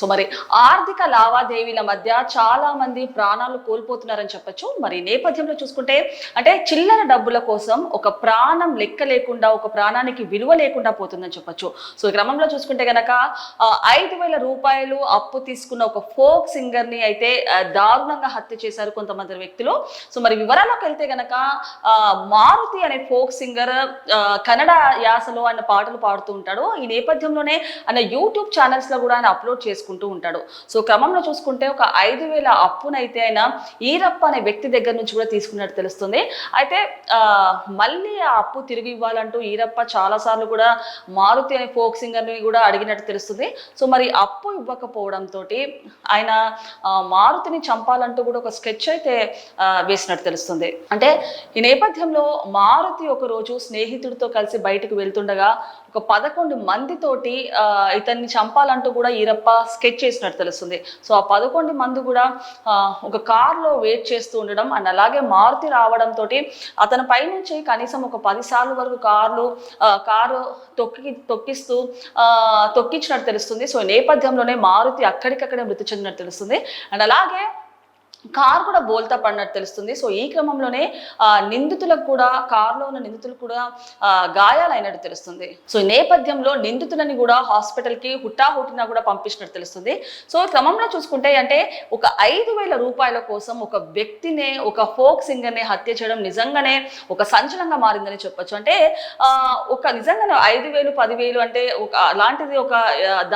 So మరి ఆర్థిక లావాదేవీల మధ్య చాలా మంది ప్రాణాలు కోల్పోతున్నారని చెప్పొచ్చు. మరి ఈ నేపథ్యంలో చూసుకుంటే అంటే చిల్లర డబ్బుల కోసం ఒక ప్రాణం లెక్క లేకుండా ఒక ప్రాణానికి విలువ లేకుండా పోతుందని చెప్పొచ్చు. సో ఈ క్రమంలో చూసుకుంటే గనక ఐదు వేల రూపాయలు అప్పు తీసుకున్న ఒక ఫోక్ సింగర్ని అయితే దారుణంగా హత్య చేశారు కొంతమంది వ్యక్తులు. సో మరి వివరాల్లోకి వెళ్తే గనక మారుతి అనే ఫోక్ సింగర్ కన్నడ యాసలో ఆయన పాటలు పాడుతూ ఉంటాడు. ఈ నేపథ్యంలోనే ఆయన యూట్యూబ్ ఛానల్స్లో కూడా ఆయన అప్లోడ్ చేసుకుంటారు చేసుకుంటూ ఉంటాడు. సో క్రమంలో చూసుకుంటే ఒక ఐదు వేల అప్పునైతే ఆయన ఈరప్ప అనే వ్యక్తి దగ్గర నుంచి కూడా తీసుకున్నట్టు తెలుస్తుంది. అయితే మళ్ళీ ఆ అప్పు తిరిగి ఇవ్వాలంటూ ఈరప్ప చాలాసార్లు కూడా మారుతి అనే ఫోక్ సింగర్ని కూడా అడిగినట్టు తెలుస్తుంది. సో మరి అప్పు ఇవ్వకపోవడంతో ఆయన మారుతిని చంపాలంటూ కూడా ఒక స్కెచ్ అయితే వేసినట్టు తెలుస్తుంది. అంటే ఈ నేపథ్యంలో మారుతి ఒక రోజు స్నేహితుడితో కలిసి బయటకు వెళ్తుండగా ఒక పదకొండు మందితోటి ఇతన్ని చంపాలంటూ కూడా ఈరప్ప స్కెచ్ చేసినట్టు తెలుస్తుంది. సో ఆ పదకొండు మంది కూడా ఒక కార్లో వెయిట్ చేస్తూ ఉండడం అండ్ అలాగే మారుతి రావడంతో అతని పైనుంచి కనీసం ఒక పదిసార్లు వరకు కార్లు కారు తొక్కి తొక్కిస్తూ తొక్కించినట్టు తెలుస్తుంది. సో నేపథ్యంలోనే మారుతి అక్కడికక్కడే మృతి చెందినట్టు తెలుస్తుంది. అండ్ అలాగే కార్ కూడా బోల్తా పడినట్టు తెలుస్తుంది. సో ఈ క్రమంలోనే నిందితులకు కూడా కారులో ఉన్న నిందితులకు కూడా గాయాలైనట్టు తెలుస్తుంది. సో ఈ నేపథ్యంలో నిందితులని కూడా హాస్పిటల్కి హుటాహుటిన కూడా పంపించినట్టు తెలుస్తుంది. సో ఈ క్రమంలో చూసుకుంటే అంటే ఒక ఐదు వేల రూపాయల కోసం ఒక వ్యక్తినే ఒక ఫోక్ సింగర్ని హత్య చేయడం నిజంగానే ఒక సంచలనంగా మారిందని చెప్పొచ్చు. అంటే ఒక నిజంగానే ఐదు వేలు పదివేలు అంటే ఒక అలాంటిది ఒక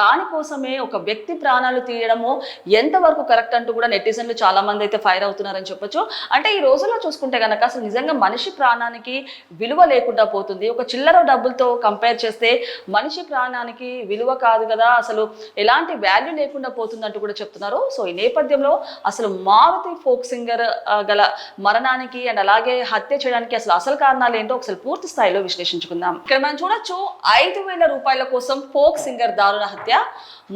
దానికోసమే ఒక వ్యక్తి ప్రాణాలు తీయడము ఎంతవరకు కరెక్ట్ అంటూ కూడా నెటిజన్లు చాలా మంది అయితే ఫైర్ అవుతున్నారని చెప్పొచ్చు. అంటే ఈ రోజుల్లో చూసుకుంటే కనుక అసలు నిజంగా మనిషి ప్రాణానికి విలువ లేకుండా పోతుంది. ఒక చిల్లర డబ్బులతో కంపేర్ చేస్తే మనిషి ప్రాణానికి విలువ కాదు కదా. అసలు ఎలాంటి వాల్యూ లేకుండా పోతుందంటూ కూడా చెప్తున్నారు. సో ఈ నేపథ్యంలో అసలు మారుతి ఫోక్ సింగర్ గల మరణానికి అండ్ అలాగే హత్య చేయడానికి అసలు అసలు కారణాలు ఏంటో ఒకసారి పూర్తి స్థాయిలో విశ్లేషించుకుందాం. ఇక్కడ మనం చూడొచ్చు ఐదు వేల రూపాయల కోసం ఫోక్ సింగర్ దారుణ హత్య.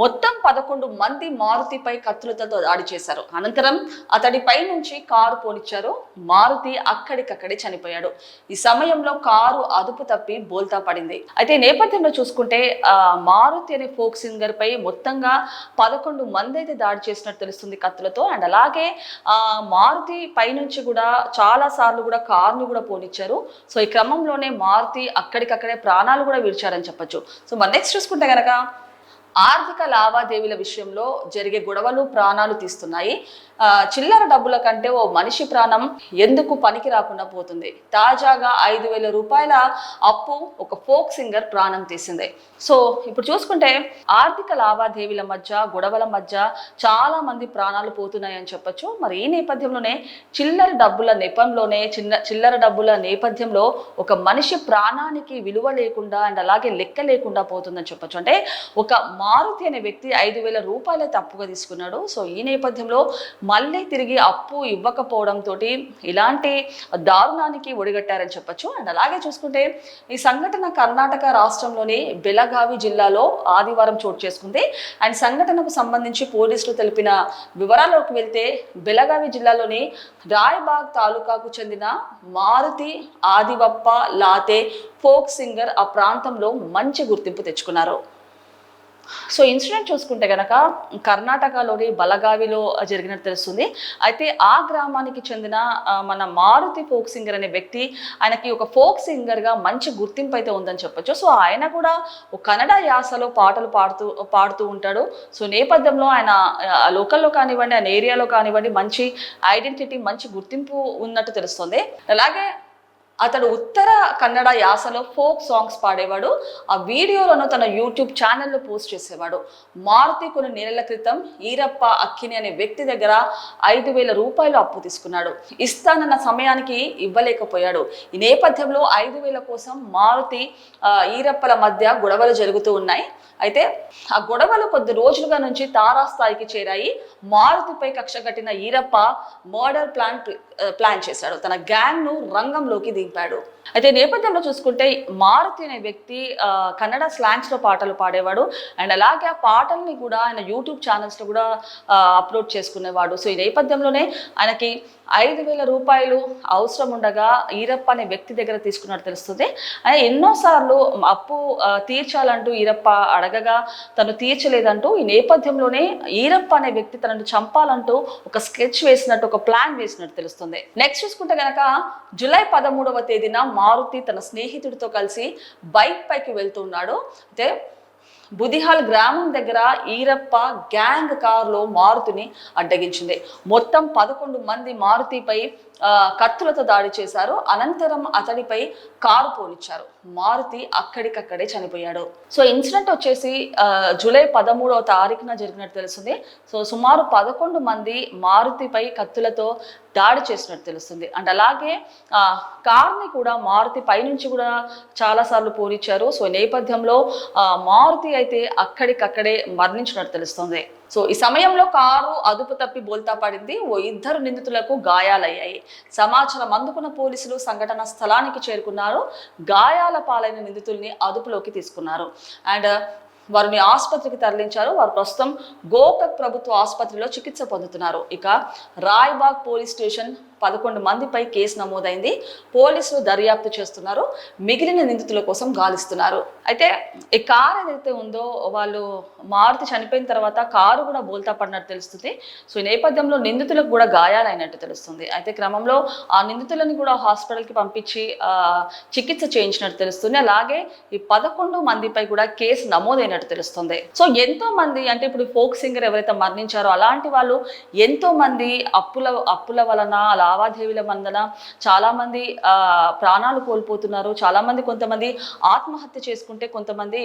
మొత్తం పదకొండు మంది మారుతిపై కత్తులతో దాడి చేశారు. అనంతరం అతడిపై నుంచి కారు పోనిచ్చారు. మారుతి అక్కడికక్కడే చనిపోయాడు. ఈ సమయంలో కారు అదుపు తప్పి బోల్తా పడింది. అయితే నేపథ్యంలో చూసుకుంటే మారుతి అనే ఫోక్ సింగర్ పై మొత్తంగా పదకొండు మంది అయితే దాడి చేసినట్టు తెలుస్తుంది కత్తులతో. అండ్ అలాగే మారుతి మారుతి పైనుంచి కూడా చాలా సార్లు కూడా కారును కూడా పోనిచ్చారు. సో ఈ క్రమంలోనే మారుతి అక్కడికక్కడే ప్రాణాలు కూడా విడిచారని చెప్పొచ్చు. సో మరి నెక్స్ట్ చూసుకుంటే కనుక ఆర్థిక లావాదేవీల విషయంలో జరిగే గొడవలు ప్రాణాలు తీస్తున్నాయి. చిల్లర డబ్బుల కంటే ఓ మనిషి ప్రాణం ఎందుకు పనికి రాకుండా పోతుంది? తాజాగా ఐదు వేల రూపాయల అప్పు ఒక ఫోక్ సింగర్ ప్రాణం తీసింది. సో ఇప్పుడు చూసుకుంటే ఆర్థిక లావాదేవీల మధ్య గొడవల మధ్య చాలా మంది ప్రాణాలు పోతున్నాయని చెప్పొచ్చు. మరి ఈ నేపథ్యంలోనే చిల్లర డబ్బుల నెపంలోనే చిన్న చిల్లర డబ్బుల నేపథ్యంలో ఒక మనిషి ప్రాణానికి విలువ లేకుండా అండ్ అలాగే లెక్క లేకుండా పోతుందని చెప్పొచ్చు. అంటే ఒక మారుతి అనే వ్యక్తి ఐదు వేల రూపాయల తప్పుగా తీసుకున్నాడు. సో ఈ నేపథ్యంలో మళ్ళీ తిరిగి అప్పు ఇవ్వకపోవడంతో ఇలాంటి దారుణానికి ఒడిగట్టారని చెప్పొచ్చు. అండ్ అలాగే చూసుకుంటే ఈ సంఘటన కర్ణాటక రాష్ట్రంలోని బెలగావి జిల్లాలో ఆదివారం చోటు చేసుకుంది. అండ్ సంఘటనకు సంబంధించి పోలీసులు తెలిపిన వివరాల్లోకి వెళ్తే బెలగావి జిల్లాలోని రాయబాగ్ తాలూకాకు చెందిన మారుతి ఆదివప్ప లాతే ఫోక్ సింగర్ ఆ ప్రాంతంలో మంచి గుర్తింపు తెచ్చుకున్నారు. సో ఇన్సిడెంట్ చూసుకుంటే కనుక కర్ణాటకలోని బలగావిలో జరిగినట్టు తెలుస్తుంది. అయితే ఆ గ్రామానికి చెందిన మన మారుతి ఫోక్ సింగర్ అనే వ్యక్తి ఆయనకి ఒక ఫోక్ సింగర్గా మంచి గుర్తింపు అయితే ఉందని చెప్పొచ్చు. సో ఆయన కూడా ఒక కన్నడ యాసలో పాటలు పాడుతూ పాడుతూ ఉంటాడు. సో నేపథ్యంలో ఆయన లోకల్లో కానివ్వండి ఆయన ఏరియాలో కానివ్వండి మంచి ఐడెంటిటీ మంచి గుర్తింపు ఉన్నట్టు తెలుస్తుంది. అలాగే అతడు ఉత్తర కన్నడ యాసలో ఫోక్ సాంగ్స్ పాడేవాడు. ఆ వీడియోలను తన యూట్యూబ్ ఛానల్లో పోస్ట్ చేసేవాడు. మారుతి కొన్ని నెలల క్రితం ఈరప్ప అక్కిని అనే వ్యక్తి దగ్గర ఐదు వేల రూపాయలు అప్పు తీసుకున్నాడు. ఇస్తానన్న సమయానికి ఇవ్వలేకపోయాడు. ఈ నేపథ్యంలో ఐదు వేల కోసం మారుతి ఈరప్పల మధ్య గొడవలు జరుగుతూ ఉన్నాయి. అయితే ఆ గొడవలు కొద్ది రోజులుగా నుంచి తారాస్థాయికి చేరాయి. మారుతిపై కక్ష కట్టిన ఈరప్ప మర్డర్ ప్లాన్ ప్లాన్ చేశాడు. తన గ్యాంగ్ను రంగంలోకి దించాడు. నింపాడు అయితే నేపథ్యంలో చూసుకుంటే మారుతి అనే వ్యక్తి ఆ, కన్నడ స్లాంగ్స్లో పాటలు పాడేవాడు. అండ్ అలాగే ఆ పాటల్ని కూడా ఆయన యూట్యూబ్ ఛానల్స్లో కూడా అప్లోడ్ చేసుకునేవాడు. సో ఈ నేపథ్యంలోనే ఆయనకి ఐదు వేల రూపాయలు అవసరం ఉండగా ఈరప్ప అనే వ్యక్తి దగ్గర తీసుకున్నట్టు తెలుస్తుంది. ఎన్నోసార్లు అప్పు తీర్చాలంటూ ఈరప్ప అడగగా తను తీర్చలేదంటూ ఈ నేపథ్యంలోనే ఈరప్ప అనే వ్యక్తి తనను చంపాలంటూ ఒక స్కెచ్ వేసినట్టు ఒక ప్లాన్ వేసినట్టు తెలుస్తుంది. నెక్స్ట్ చూసుకుంటే కనుక జూలై పదమూడవ తేదీన మారుతి తన స్నేహితుడితో కలిసి బైక్ పైకి వెళ్తున్నాడు అయితే బుదిహాల్ గ్రామం దగ్గర ఈరప్ప గ్యాంగ్ కారులో మారుతిని అడ్డగించింది. మొత్తం పదకొండు మంది మారుతిపై కత్తులతో దాడి చేశారు. అనంతరం అతడిపై కారు పోనిచ్చారు. మారుతి అక్కడికక్కడే చనిపోయాడు. సో ఇన్సిడెంట్ వచ్చేసి జూలై పదమూడవ తారీఖున జరిగినట్టు తెలుస్తుంది. సో సుమారు పదకొండు మంది మారుతిపై కత్తులతో దాడి చేసినట్టు తెలుస్తుంది. అండ్ అలాగే కార్ని కూడా మారుతి పైనుంచి కూడా చాలాసార్లు పోనిచ్చారు. సో నేపథ్యంలో మారుతి అయితే అక్కడికక్కడే మరణించినట్టు తెలుస్తుంది. సో ఈ సమయంలో కారు అదుపు తప్పి బోల్తా పడింది. ఓ ఇద్దరు నిందితులకు గాయాలయ్యాయి. సమాచారం అందుకున్న పోలీసులు సంఘటన స్థలానికి చేరుకున్నారు. గాయాల పాలైన నిందితుల్ని అదుపులోకి తీసుకున్నారు. అండ్ వారిని ఆసుపత్రికి తరలించారు. వారు ప్రస్తుతం గోకక్ ప్రభుత్వ ఆసుపత్రిలో చికిత్స పొందుతున్నారు. ఇక రాయ్బాగ్ పోలీస్ స్టేషన్ పదకొండు మందిపై కేసు నమోదైంది. పోలీసులు దర్యాప్తు చేస్తున్నారు. మిగిలిన నిందితుల కోసం గాలిస్తున్నారు. అయితే ఈ కార్ ఏదైతే ఉందో వాళ్ళు మారుతి చనిపోయిన తర్వాత కారు కూడా బోల్తా పడినట్టు తెలుస్తుంది. సో ఈ నేపథ్యంలో నిందితులకు కూడా గాయాలైనట్టు తెలుస్తుంది. అయితే క్రమంలో ఆ నిందితులను కూడా హాస్పిటల్కి పంపించి చికిత్స చేయించినట్టు తెలుస్తుంది. అలాగే ఈ పదకొండు మందిపై కూడా కేసు నమోదైనట్టు తెలుస్తుంది. సో ఎంతో మంది అంటే ఇప్పుడు ఫోక్ సింగర్ ఎవరైతే మరణించారో అలాంటి వాళ్ళు ఎంతో మంది అప్పుల అప్పుల వలన అలా లావాదేవీల మందన చాలా మంది ప్రాణాలు కోల్పోతున్నారు. చాలా మంది కొంతమంది ఆత్మహత్య చేసుకుంటే కొంతమంది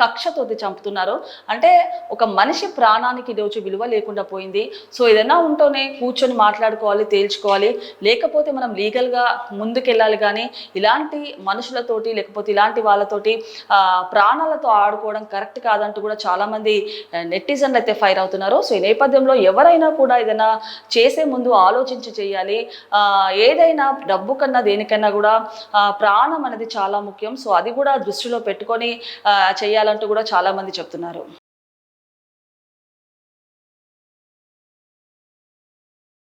కక్షతోటి చంపుతున్నారు. అంటే ఒక మనిషి ప్రాణానికి ఈరోజు విలువ లేకుండా పోయింది. సో ఏదైనా ఉంటూనే కూర్చొని మాట్లాడుకోవాలి తేల్చుకోవాలి. లేకపోతే మనం లీగల్గా ముందుకెళ్ళాలి కానీ ఇలాంటి మనుషులతోటి లేకపోతే ఇలాంటి వాళ్ళతోటి ప్రాణాలతో ఆడుకోవడం కరెక్ట్ కాదంటూ కూడా చాలామంది నెటిజన్లు అయితే ఫైర్ అవుతున్నారు. సో ఈ నేపథ్యంలో ఎవరైనా కూడా ఏదైనా చేసే ముందు ఆలోచించి చేయాలి. ఆ, ఏదైనా డబ్బు కన్నా దేనికన్నా కూడా ప్రాణం అనేది చాలా ముఖ్యం. సో అది కూడా దృష్టిలో పెట్టుకొని చేయాలంటూ కూడా చాలామంది చెప్తున్నారు.